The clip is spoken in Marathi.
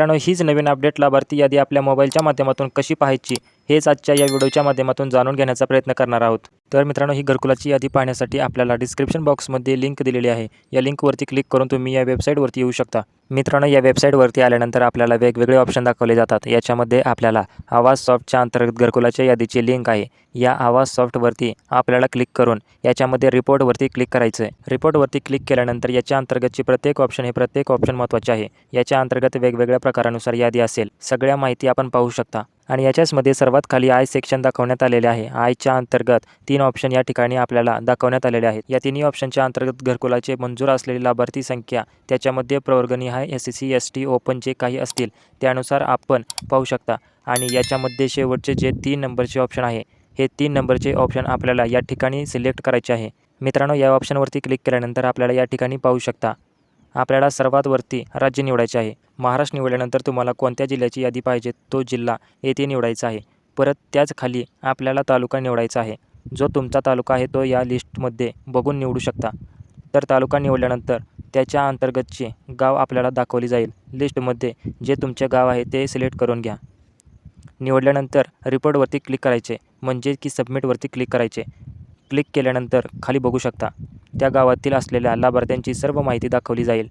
मित्रांनो हीच नवीन अपडेट लाभार्थी यादी आपल्या मोबाईलच्या माध्यमातून कशी पाहायची हेच आजच्या या व्हिडिओच्या माध्यमातून जाणून घेण्याचा प्रयत्न करणार आहोत. तर मित्रांनो ही घरकुलाची यादी पाहण्यासाठी आपल्याला डिस्क्रिप्शन बॉक्समध्ये लिंक दिलेली आहे. या लिंकवरती क्लिक करून तुम्ही या वेबसाईटवरती येऊ शकता. मित्रांनो या वेबसाईटवरती आल्यानंतर आपल्याला वेगवेगळे ऑप्शन दाखवले जातात. याच्यामध्ये आपल्याला आवाज सॉफ्टच्या अंतर्गत घरकुलाच्या यादीची लिंक आहे. या आवाज सॉफ्टवरती आपल्याला क्लिक करून याच्यामध्ये रिपोर्टवरती क्लिक करायचं आहे रिपोर्टवरती क्लिक केल्यानंतर याच्या अंतर्गतची प्रत्येक ऑप्शन हे प्रत्येक ऑप्शन महत्त्वाचे आहे. याच्या अंतर्गत वेगवेगळ्या प्रकारानुसार यादी असेल. सगळ्या माहिती आपण पाहू शकता. आणि याच्याचमध्ये सर्वात खाली आय सेक्शन दाखवण्यात आलेले आहे. आयच्या अंतर्गत तीन ऑप्शन या ठिकाणी आपल्याला दाखवण्यात आलेले आहेत. या तिन्ही ऑप्शनच्या अंतर्गत घरकुलाचे मंजूर असलेली लाभार्थी संख्या त्याच्यामध्ये प्रवर्गणी आहे S C C S T open जे काही असतील त्यानुसार आपण पाहू शकता. आणि याच्यामध्ये शेवटचे जे तीन नंबरचे ऑप्शन आहे हे तीन नंबरचे ऑप्शन आपल्याला या ठिकाणी सिलेक्ट करायचे आहे. मित्रांनो या ऑप्शनवरती क्लिक केल्यानंतर आपल्याला या ठिकाणी पाहू शकता. आपल्याला सर्वात वरती राज्य निवडायचे आहे. महाराष्ट्र निवडल्यानंतर तुम्हाला कोणत्या जिल्ह्याची यादी पाहिजे? तो जिल्हा येथे निवडायचा आहे. परत त्याच खाली आपल्याला तालुका निवडायचा आहे. जो तुमचा तालुका आहे तो या लिस्टमध्ये बघून निवडू शकता. तर तालुका निवडल्यानंतर त्याच्या अंतर्गतचे गाव आपल्याला दाखवली जाईल. लिस्टमध्ये जे तुमचे गाव आहे ते सिलेक्ट करून घ्या. निवडल्यानंतर रिपोर्टवरती क्लिक करायचे. म्हणजे की सबमिटवरती क्लिक करायचे. क्लिक केल्यानंतर खाली बघू शकता. त्या गावातील असलेल्या लाभार्थ्यांची सर्व माहिती दाखवली जाईल.